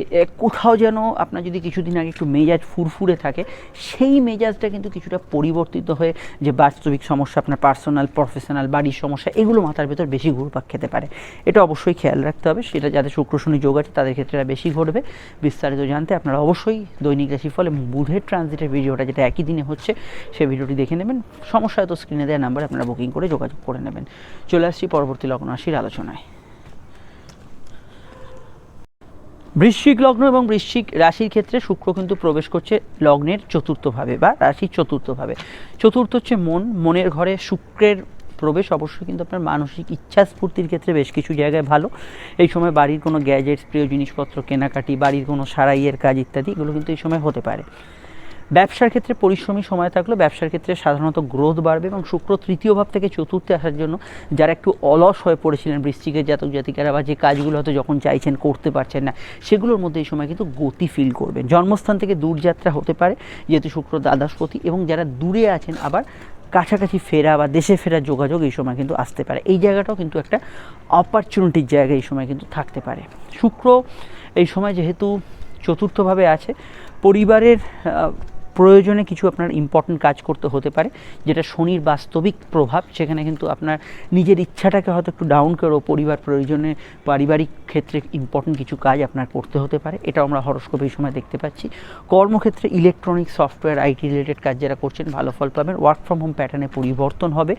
কোথাও যেন আপনার যদি কিছুদিন আগে একটু মেজাজ ফুরফুরে থাকে, সেই মেজাজটা কিন্তু কিছুটা পরিবর্তিত হয়ে যে বাস্তবিক সমস্যা, আপনার পার্সোনাল প্রফেশনাল বাড়ির সমস্যা, এগুলো মাথার ভেতর বেশি ঘুরপাক খেতে পারে। এটা অবশ্যই খেয়াল রাখতে হবে। হবে, সেটা যাদের শুক্র, শনি, যোগ আছে, তাদের ক্ষেত্রে এটা বেশি ঘটবে। বিস্তারিত জানতে আপনারা অবশ্যই দৈনিক রাশিফল এবং বুধের ট্রানজিটের ভিডিওটা যেটা একই দিনে হচ্ছে সেই ভিডিওটি দেখে নেবেন। সমস্যা হয়তো স্ক্রিনে দেওয়া নাম্বারে আপনারা বুকিং করে যোগাযোগ করে নেবেন। চলে আসছি পরবর্তী লগ্ন রাশির আলোচনায়। বৃশ্চিক লগ্ন এবং বৃশ্চিক রাশির ক্ষেত্রে শুক্র কিন্তু প্রবেশ করছে লগ্নের চতুর্থভাবে বা রাশির চতুর্থভাবে চতুর্থ হচ্ছে মন, মনের ঘরে শুক্রের প্রবেশ অবশ্যই কিন্তু আপনার মানসিক ইচ্ছা স্ফূর্তির ক্ষেত্রে বেশ কিছু জায়গায় ভালো। এই সময় বাড়ির কোনো গ্যাজেটস প্রিয় জিনিসপত্র কেনাকাটি, বাড়ির কোনো সারাইয়ের কাজ ইত্যাদি এগুলো কিন্তু এই সময় হতে পারে। ব্যবসার ক্ষেত্রে পরিশ্রমী সময় থাকলেও ব্যবসার ক্ষেত্রে সাধারণত গ্রোথ বাড়বে এবং শুক্র তৃতীয় ভাব থেকে চতুর্থে আসার জন্য যারা একটু অলস হয়ে পড়েছিলেন বৃষ্টিকের জাতক জাতিকারা বা যে কাজগুলো হয়তো যখন চাইছেন করতে পারছেন না, সেগুলোর মধ্যে এই সময় কিন্তু গতি ফিল করবেন জন্মস্থান থেকে দূরযাত্রা হতে পারে, যেহেতু শুক্র দ্বাদশপতি এবং যারা দূরে আছেন আবার কাছাকাছি ফেরা বা দেশে ফেরা যোগাযোগ এই সময় কিন্তু আসতে পারে। এই জায়গাটাও কিন্তু একটা অপরচুনিটির জায়গা এই সময় কিন্তু থাকতে পারে। শুক্র এই সময় যেহেতু চতুর্থভাবে আছে, পরিবারের প্রয়োজনে কিছু আপনার ইম্পর্টেন্ট কাজ করতে হতে পারে, যেটা শনির বাস্তবিক প্রভাব, সেখানে কিন্তু আপনার নিজের ইচ্ছাটাকে হয়তো একটু ডাউন করেও পরিবার প্রয়োজনে, পারিবারিক ক্ষেত্রে ইম্পর্টেন্ট কিছু কাজ আপনার করতে হতে পারে এটা আমরা হরস্কোপ এই সময় দেখতে পাচ্ছি। কর্মক্ষেত্রে ইলেকট্রনিক সফটওয়্যার আইটি রিলেটেড কাজ যারা করছেন, ভালো ফল পাবেন ওয়ার্ক ফ্রম হোম প্যাটার্নে পরিবর্তন হবে।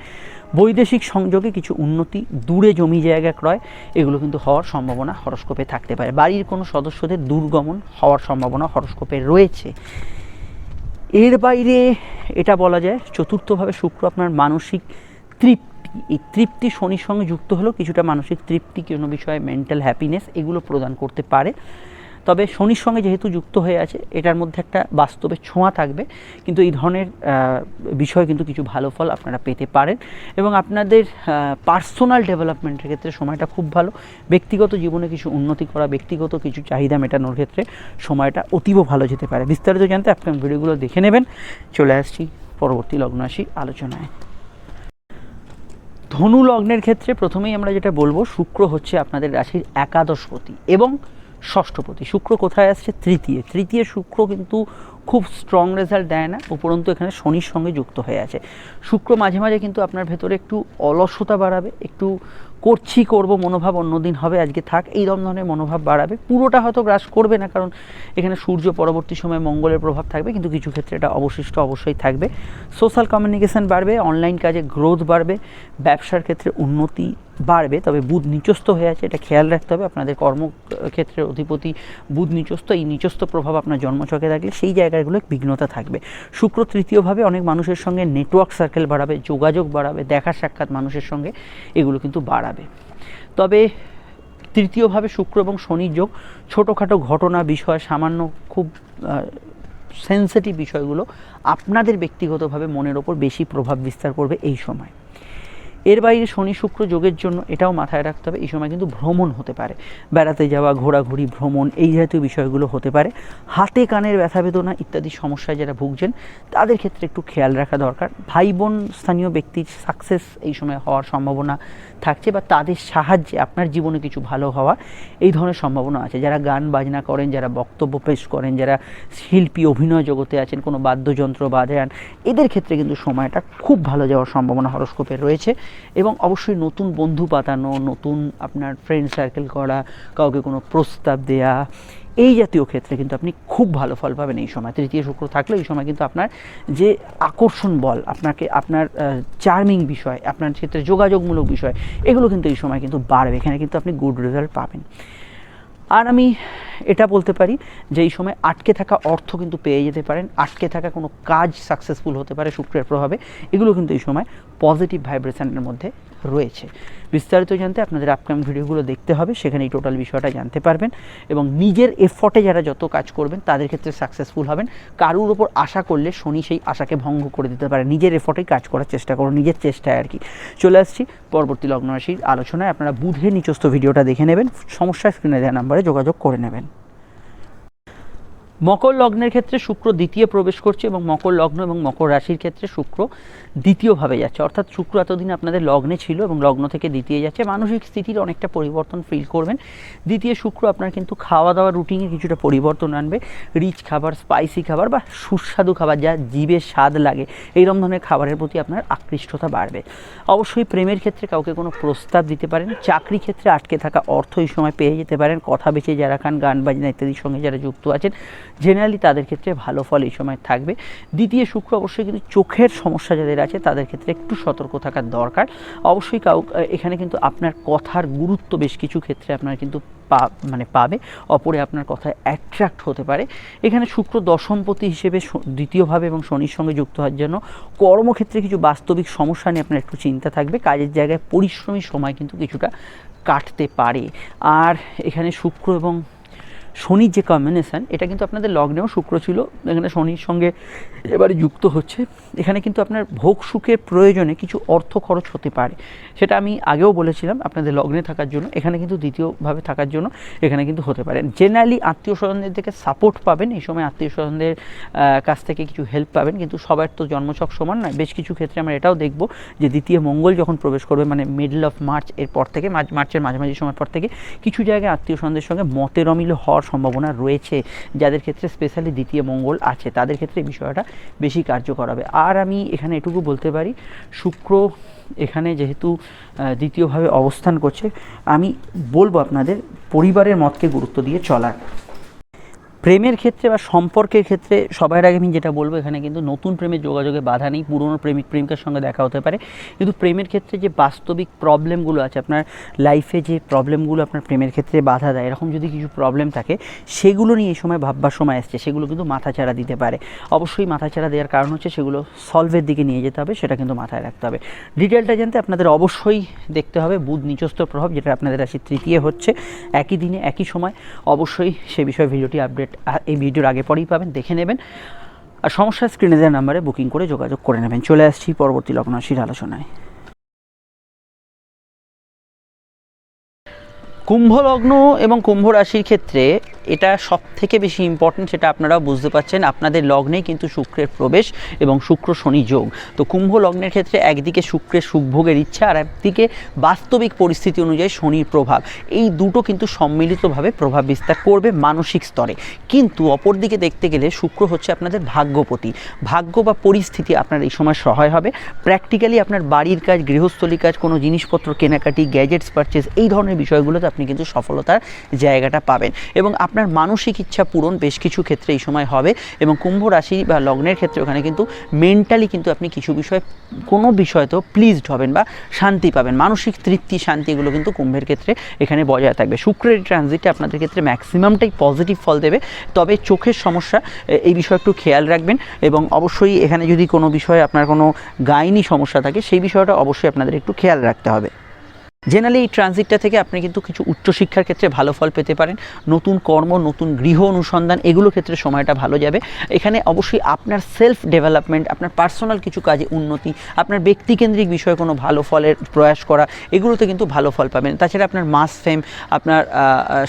বৈদেশিক সংযোগে কিছু উন্নতি, দূরে জমি জায়গা ক্রয়, এগুলো কিন্তু হওয়ার সম্ভাবনা হরস্কোপে থাকতে পারে। বাড়ির কোনো সদস্যদের দুর্গমন হওয়ার সম্ভাবনা হরস্কোপে রয়েছে। এর বাইরে এটা বলা যায় চতুর্থভাবে শুক্র আপনার মানসিক তৃপ্তি। এই তৃপ্তি শনির সঙ্গে যুক্ত হলেও কিছুটা মানসিক তৃপ্তি কোনো বিষয়ে মেন্টাল হ্যাপিনেস এগুলো প্রদান করতে পারে। তবে শনির সঙ্গে যেহেতু যুক্ত হয়ে আছে, এটার মধ্যে একটা বাস্তবে ছোঁয়া থাকবে। কিন্তু এই ধরনের বিষয় কিন্তু কিছু ভালো ফল আপনারা পেতে পারেন। এবং আপনাদের পার্সোনাল ডেভেলপমেন্টের ক্ষেত্রে সময়টা খুব ভালো। ব্যক্তিগত জীবনে কিছু উন্নতি করা, ব্যক্তিগত কিছু চাহিদা মেটানোর ক্ষেত্রে সময়টা অতীব ভালো যেতে পারে। বিস্তারিত জানতে আপনার ভিডিওগুলো দেখে নেবেন। চলে আসছি পরবর্তী লগ্ন আসি আলোচনায়। ধনু লগ্নের ক্ষেত্রে প্রথমেই আমরা যেটা বলব, শুক্র হচ্ছে আপনাদের রাশির একাদশপতি এবং ষষ্ঠপতি। শুক্র কোথায় আসছে? তৃতীয়। তৃতীয় শুক্র কিন্তু খুব স্ট্রং রেজাল্ট দেয় না, উপরন্তু এখানে শনির সঙ্গে যুক্ত হয়ে আছে। শুক্র মাঝে মাঝে কিন্তু আপনার ভেতরে একটু অলসতা বাড়াবে, একটু করছি করব, মনোভাব অন্যদিন হবে, আজকে থাক এই ধরনের মনোভাব বাড়াবে। পুরোটা হয়তো গ্রাস করবে না, কারণ এখানে সূর্য পরবর্তী সময় মঙ্গলের প্রভাব থাকবে, কিন্তু কিছু ক্ষেত্রে এটা অবশিষ্ট অবশ্যই থাকবে। সোশ্যাল কমিউনিকেশন বাড়বে অনলাইন কাজে গ্রোথ বাড়বে, ব্যবসার ক্ষেত্রে উন্নতি বাড়বে, তবে বুধ নিচস্থ হয়ে আছে, এটা খেয়াল রাখতে হবে। আপনাদের কর্মক্ষেত্রের অধিপতি বুধ নিচস্থ, এই নিচস্থ প্রভাব আপনার জন্মছকে থাকলে সেই জায়গাগুলো বিঘ্নতা থাকবে। শুক্র তৃতীয়ভাবে অনেক মানুষের সঙ্গে নেটওয়ার্ক সার্কেল বাড়াবে, যোগাযোগ বাড়াবে, দেখা সাক্ষাৎ মানুষের সঙ্গে, এগুলো কিন্তু বাড়াবে। তবে তৃতীয়ভাবে শুক্র এবং শনির যোগ ছোটোখাটো ঘটনা বিষয়, সামান্য খুব সেন্সিটিভ বিষয়গুলো আপনাদের ব্যক্তিগতভাবে মনের ওপর বেশি প্রভাব বিস্তার করবে এই সময়। এর বাইরে শনি শুক্র যোগের জন্য এটাও মাথায় রাখতে হবে, এই সময় কিন্তু ভ্রমণ হতে পারে। বেড়াতে যাওয়া, ঘোরাঘুরি, ভ্রমণ, এই জাতীয় বিষয়গুলো হতে পারে। হাতে কানের ব্যথা বেদনা ইত্যাদি সমস্যায় যারা ভুগছেন, তাদের ক্ষেত্রে একটু খেয়াল রাখা দরকার। ভাই বোন স্থানীয় ব্যক্তির সাকসেস এই সময় হওয়ার সম্ভাবনা থাকছে বা তাদের সাহায্যে আপনার জীবনে কিছু ভালো হওয়া, এই ধরনের সম্ভাবনা আছে। যারা গান বাজনা করেন, যারা বক্তব্য পেশ করেন, যারা শিল্পী, অভিনয় জগতে আছেন, কোনো বাদ্যযন্ত্র বাজান, এদের ক্ষেত্রে কিন্তু সময়টা খুব ভালো যাওয়ার সম্ভাবনা হরস্কোপে রয়েছে। এবং অবশ্যই নতুন বন্ধু পাতানো, নতুন আপনার ফ্রেন্ড সার্কেল করা, কাউকে কোনো প্রস্তাব দেয়া এই জাতীয় ক্ষেত্রে কিন্তু আপনি খুব ভালো ফল পাবেন এই সময়। তৃতীয় শুক্র থাকলে এই সময় কিন্তু আপনার যে আকর্ষণ বল, আপনাকে, আপনার চার্মিং বিষয়, আপনার ক্ষেত্রে যোগাযোগমূলক বিষয়, এগুলো কিন্তু এই সময় কিন্তু বাড়বে। এখানে কিন্তু আপনি গুড রেজাল্ট পাবেন। আর আমি এটা বলতে পারি যে এই সময় আটকে থাকা অর্থ কিন্তু পেয়ে যেতে পারেন। আটকে থাকা কোনো কাজ সাকসেসফুল হতে পারে শুক্রের প্রভাবে। এগুলো কিন্তু এই সময় পজিটিভ ভাইব্রেশনের মধ্যে রয়েছে। বিস্তারিত জানতে আপনাদের আপকামিং ভিডিওগুলো দেখতে হবে, সেখানে এই টোটাল বিষয়টা জানতে পারবেন এবং নিজের এফর্টে যারা যত কাজ করবেন, তাদের ক্ষেত্রে সাকসেসফুল হবেন। কারুর ওপর আশা করলে শনি সেই আশাকে ভঙ্গ করে দিতে পারে। নিজের এফর্টেই কাজ করার চেষ্টা করুন, নিজের চেষ্টায় আর কি চলে আসছি পরবর্তী লগ্ন রাশির আলোচনায়। আপনারা বুধের নিচস্থ ভিডিওটা দেখে নেবেন। সমস্যা স্ক্রিনে দেওয়া নাম্বারে যোগাযোগ করে নেবেন। মকর লগ্নের ক্ষেত্রে শুক্র দ্বিতীয় প্রবেশ করছে এবং মকর লগ্ন এবং মকর রাশির ক্ষেত্রে শুক্র দ্বিতীয়ভাবে যাচ্ছে। অর্থাৎ শুক্র এতদিন আপনাদের লগ্নে ছিল এবং লগ্ন থেকে দ্বিতীয় যাচ্ছে। মানসিক স্থিতির অনেকটা পরিবর্তন ফিল করবেন। দ্বিতীয় শুক্র আপনার কিন্তু খাওয়া দাওয়ার রুটিনে কিছুটা পরিবর্তন আনবে। রিচ খাবার স্পাইসি খাবার বা সুস্বাদু খাবার যা জীবের স্বাদ লাগে, এইরকম ধরনের খাবারের প্রতি আপনার আকৃষ্টতা বাড়বে। অবশ্যই প্রেমের ক্ষেত্রে কাউকে কোনো প্রস্তাব দিতে পারেন। চাকরি ক্ষেত্রে আটকে থাকা অর্থ এই সময় পেয়ে যেতে পারেন। কথা বেঁচে যারা খান, গান বাজনা ইত্যাদির সঙ্গে যারা যুক্ত আছেন জেনারেলি তাদের ক্ষেত্রে ভালো ফল এই সময় থাকবে। দ্বিতীয় শুক্র অবশ্যই কিন্তু চোখের সমস্যা যাদের আছে, তাদের ক্ষেত্রে একটু সতর্ক থাকার দরকার। অবশ্যই কাউ, এখানে কিন্তু আপনার কথার গুরুত্ব বেশ কিছু ক্ষেত্রে আপনার কিন্তু পা মানে পাবে। অপরে আপনার কথায় অ্যাট্রাক্ট হতে পারে। এখানে শুক্র দশমপতি হিসেবে দ্বিতীয়ভাবে এবং শনির সঙ্গে যুক্ত হওয়ার জন্য কর্মক্ষেত্রে কিছু বাস্তবিক সমস্যা নিয়ে আপনার একটু চিন্তা থাকবে। কাজের জায়গায় পরিশ্রমী সময় কিন্তু কিছুটা কাটতে পারে। আর এখানে শুক্র এবং শনির যে কম্বিনেশান এটা কিন্তু আপনাদের লগ্নেও শুক্র ছিল, এখানে শনির সঙ্গে এবারে যুক্ত হচ্ছে। এখানে কিন্তু আপনার ভোগ সুখের প্রয়োজনে কিছু অর্থ খরচ হতে পারে। সেটা আমি আগেও বলেছিলাম আপনাদের লগ্নে থাকার জন্য, এখানে কিন্তু দ্বিতীয়ভাবে থাকার জন্য এখানে কিন্তু হতে পারে। জেনারেলি আত্মীয় স্বজনদের থেকে সাপোর্ট পাবেন, এই সময় আত্মীয় স্বজনদের কাছ থেকে কিছু হেল্প পাবেন, কিন্তু সবার তো জন্মছক সমান নয়। বেশ কিছু ক্ষেত্রে আমরা এটাও দেখব যে দ্বিতীয় মঙ্গল যখন প্রবেশ করবে মানে মিডল অফ মার্চ এর পর থেকে মার্চ মার্চের মাঝামাঝি সময় পর থেকে, কিছু জায়গায় আত্মীয় স্বজনদের সঙ্গে মতের অমিল হওয়ার সম্ভাবনা রয়েছে, যাদের ক্ষেত্রে স্পেশালি দ্বিতীয় মঙ্গল আছে, তাদের ক্ষেত্রে বিষয়টা বেশি কার্যকর হবে। আর আমি এখানে এটুকু বলতে পারি, শুক্র এখানে যেহেতু দ্বিতীয়ভাবে অবস্থান করছে, আমি বলব আপনাদের পরিবারের মতকে গুরুত্ব দিয়ে চলার। প্রেমের ক্ষেত্রে বা সম্পর্কের ক্ষেত্রে সবার আগে আমি যেটা বলব, এখানে কিন্তু নতুন প্রেমের যোগাযোগে বাধা নেই, পুরনো প্রেমিক, প্রেমিকার সঙ্গে দেখা হতে পারে। কিন্তু প্রেমের ক্ষেত্রে যে বাস্তবিক প্রবলেমগুলো আছে, আপনার লাইফে যে প্রবলেমগুলো আপনার প্রেমের ক্ষেত্রে বাধা দেয়, এরকম যদি কিছু প্রবলেম থাকে, সেগুলো নিয়ে এই সময় ভাববার সময় আসছে, সেগুলো কিন্তু মাথাচাড়া দিতে পারে। অবশ্যই মাথাচাড়া দেওয়ার কারণ হচ্ছে সেগুলো সলভের দিকে নিয়ে যেতে হবে, সেটা কিন্তু মাথায় রাখতে হবে। ডিটেলটা জানতে আপনাদের অবশ্যই দেখতে হবে, বুধ নিচস্থ প্রভাব, যেটা আপনাদের রাশি তৃতীয় হচ্ছে, একই দিনে, একই সময়। অবশ্যই সে বিষয়ে ভিডিওটি আপডেট এই ভিডিওর আগে পরেই পাবেন, দেখে নেবেন। আর সমস্যা স্ক্রিনে দেওয়ার নাম্বারে বুকিং করে যোগাযোগ করে নেবেন। চলে আসছি পরবর্তী লগ্নরাশির আলোচনায়। কুম্ভ লগ্ন এবং কুম্ভ রাশির ক্ষেত্রে এটা সব থেকে বেশি ইম্পর্টেন্ট সেটা আপনারাও বুঝতে পারছেন, আপনাদের লগ্নেই কিন্তু শুক্রের প্রবেশ এবং শুক্র শনি যোগ। তো কুম্ভ লগ্নের ক্ষেত্রে একদিকে শুক্রের সুখভোগের ইচ্ছা আর একদিকে বাস্তবিক পরিস্থিতি অনুযায়ী শনির প্রভাব। এই দুটো কিন্তু সম্মিলিতভাবে প্রভাব বিস্তার করবে মানসিক স্তরে। কিন্তু অপরদিকে দেখতে গেলে শুক্র হচ্ছে আপনাদের ভাগ্যপতি। ভাগ্য বা পরিস্থিতি আপনার এই সময় সহায় হবে। প্র্যাকটিক্যালি আপনার বাড়ির কাজ গৃহস্থলী কাজ, কোনো জিনিসপত্র, কেনাকাটি গ্যাজেটস পারচেস এই ধরনের বিষয়গুলোতে আপনি কিন্তু সফলতার জায়গাটা পাবেন। এবং আপনার মানসিক ইচ্ছা পূরণ বেশ কিছু ক্ষেত্রে এই সময় হবে এবং কুম্ভ রাশি বা লগ্নের ক্ষেত্রে ওখানে কিন্তু মেন্টালি কিন্তু আপনি কিছু বিষয়ে, কোনো বিষয়তেও প্লিজড হবেন বা শান্তি পাবেন। মানসিক তৃপ্তি, শান্তি এগুলো কিন্তু কুম্ভের ক্ষেত্রে এখানে বজায় থাকবে। শুক্রের ট্রানজিটে আপনাদের ক্ষেত্রে ম্যাক্সিমামটাই পজিটিভ ফল দেবে। তবে চোখের সমস্যা এই বিষয়ে একটু খেয়াল রাখবেন এবং অবশ্যই এখানে যদি কোনো বিষয়ে আপনার কোনো গাইনি সমস্যা থাকে, সেই বিষয়টা অবশ্যই আপনাদের একটু খেয়াল রাখতে হবে। জেনারেলি এই ট্রানজিটটা থেকে আপনি কিন্তু কিছু উচ্চশিক্ষার ক্ষেত্রে ভালো ফল পেতে পারেন। নতুন কর্ম, নতুন গৃহ অনুসন্ধান এগুলো ক্ষেত্রে সময়টা ভালো যাবে। এখানে অবশ্যই আপনার সেলফ ডেভেলপমেন্ট আপনার পার্সোনাল কিছু কাজে উন্নতি, আপনার ব্যক্তিকেন্দ্রিক বিষয়ে কোনো ভালো ফলের প্রয়াস করা, এগুলোতে কিন্তু ভালো ফল পাবেন। তাছাড়া আপনার মাস ফেম আপনার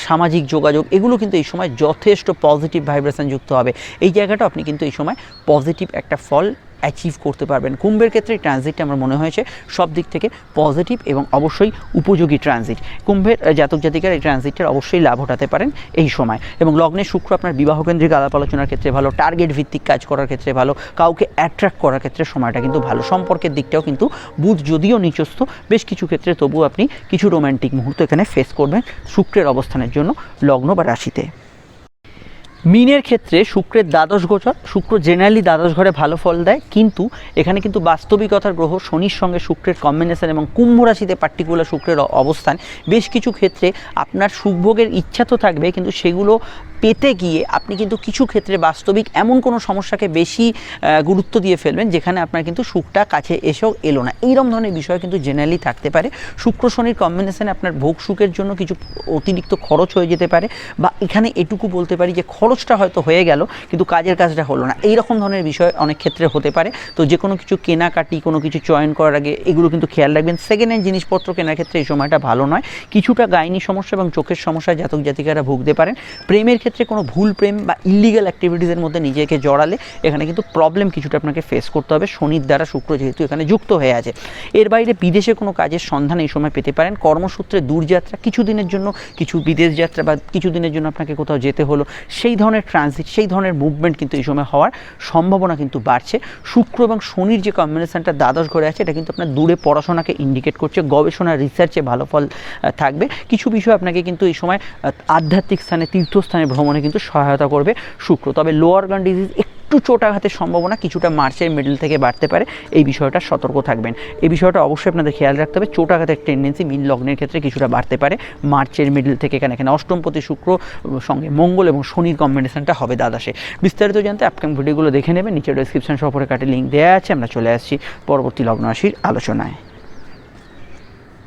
সামাজিক যোগাযোগ, এগুলো কিন্তু এই সময় যথেষ্ট পজিটিভ ভাইব্রেশন যুক্ত হবে। এই জায়গাটা আপনি কিন্তু এই সময় পজিটিভ একটা ফল অ্যাচিভ করতে পারবেন। কুম্ভের ক্ষেত্রে এই ট্রানজিটটা আমার মনে হয়েছে সব দিক থেকে পজিটিভ এবং অবশ্যই উপযোগী ট্রানজিট কুম্ভের জাতক জাতিকার এই ট্রানজিটটার অবশ্যই লাভ ওঠাতে পারেন এই সময়। এবং লগ্নের শুক্র আপনার বিবাহ কেন্দ্রিক আলাপ আলোচনার ক্ষেত্রে ভালো টার্গেট ভিত্তিক কাজ করার ক্ষেত্রে ভালো, কাউকে অ্যাট্রাক্ট করার ক্ষেত্রে সময়টা কিন্তু ভালো। সম্পর্কের দিকটাও কিন্তু বুধ যদিও নিচস্থ, বেশ কিছু ক্ষেত্রে তবুও আপনি কিছু রোম্যান্টিক মুহূর্ত এখানে ফেস করবেন শুক্রের অবস্থানের জন্য লগ্ন বা রাশিতে। মিনের ক্ষেত্রে শুক্রের দ্বাদশ গোচর, শুক্র জেনারেলি দ্বাদশ ঘরে ভালো ফল দেয়, কিন্তু এখানে কিন্তু বাস্তবিকতার গ্রহ শনির সঙ্গে শুক্রের কম্বিনেশন এবং কুম্ভ রাশিতে পার্টিকুলার শুক্রের অবস্থান। বেশ কিছু ক্ষেত্রে আপনার সুখভোগের ইচ্ছা তো থাকবে, কিন্তু সেগুলো পেতে গিয়ে আপনি কিন্তু কিছু ক্ষেত্রে বাস্তবিক এমন কোনো সমস্যাকে বেশি গুরুত্ব দিয়ে ফেলবেন যেখানে আপনার কিন্তু সুখটা কাছে এসেও এলো না। এইরকম ধরনের বিষয় কিন্তু জেনারেলি থাকতে পারে। শুক্র শনির কম্বিনেশনে আপনার ভোগ সুখের জন্য কিছু অতিরিক্ত খরচ হয়ে যেতে পারে বা এখানে এটুকু বলতে পারি যে খরচটা হয়তো হয়ে গেল, কিন্তু কাজের কাজটা হলো না। এই রকম ধরনের বিষয় অনেক ক্ষেত্রে হতে পারে। তো যে কোনো কিছু কেনাকাটি, কোনো কিছু চয়ন করার আগে এগুলো কিন্তু খেয়াল রাখবেন। সেকেন্ড হ্যান্ড জিনিসপত্র কেনার ক্ষেত্রে এই সময়টা ভালো নয়। কিছুটা গাইনি সমস্যা এবং চোখের সমস্যা জাতক জাতিকারা ভুগতে পারেন। প্রেমের ক্ষেত্রে কোনো ভুল, প্রেম বা ইলিগাল অ্যাক্টিভিটিসের মধ্যে নিজেকে জড়ালে এখানে কিন্তু প্রবলেম কিছুটা আপনাকে ফেস করতে হবে। শনির দ্বারা শুক্র যেহেতু এখানে যুক্ত হয়ে আছে। এর বাইরে বিদেশে কোনো কাজের সন্ধান এই সময় পেতে পারেন। কর্মসূত্রে দূরযাত্রা কিছু দিনের জন্য কিছু বিদেশ যাত্রা বা কিছু দিনের জন্য আপনাকে কোথাও যেতে হলো, সেই ধরনের ট্রানজিট সেই ধরনের মুভমেন্ট কিন্তু এই সময় হওয়ার সম্ভাবনা কিন্তু বাড়ছে। শুক্র এবং শনির যে কম্বিনেশনটা দ্বাদশ ঘরে আছে, এটা কিন্তু আপনার দূরে পড়াশোনাকে ইন্ডিকেট করছে, গবেষণা রিসার্চে ভালো ফল থাকবে। কিছু বিষয় আপনাকে কিন্তু এই সময় আধ্যাত্মিক স্থানে, তীর্থস্থানে ভ্রমণে কিন্তু সহায়তা করবে শুক্র। তবে লোয়ার গান ডিজিজ একটু চোটাঘাতের সম্ভাবনা কিছুটা মার্চের মিডল থেকে বাড়তে পারে। এই বিষয়টা সতর্ক থাকবেন। এই বিষয়টা অবশ্যই আপনাদের খেয়াল রাখতে হবে। চোটাঘাতের টেন্ডেন্সি মিন লগ্নের ক্ষেত্রে কিছুটা বাড়তে পারে। মার্চের মিডল থেকে এখানে এখানে অষ্টমপতি শুক্র সঙ্গে মঙ্গল এবং শনির কম্বিনেশনটা হবে দাদাসে বিস্তারিত জানতে আপকামিং ভিডিওগুলো দেখে নেবেন। নিচে ডেসক্রিপশন সফরে কাটে লিঙ্ক দেওয়া আছে। আমরা চলে আসছি পরবর্তী লগ্ন রাশির আলোচনায়।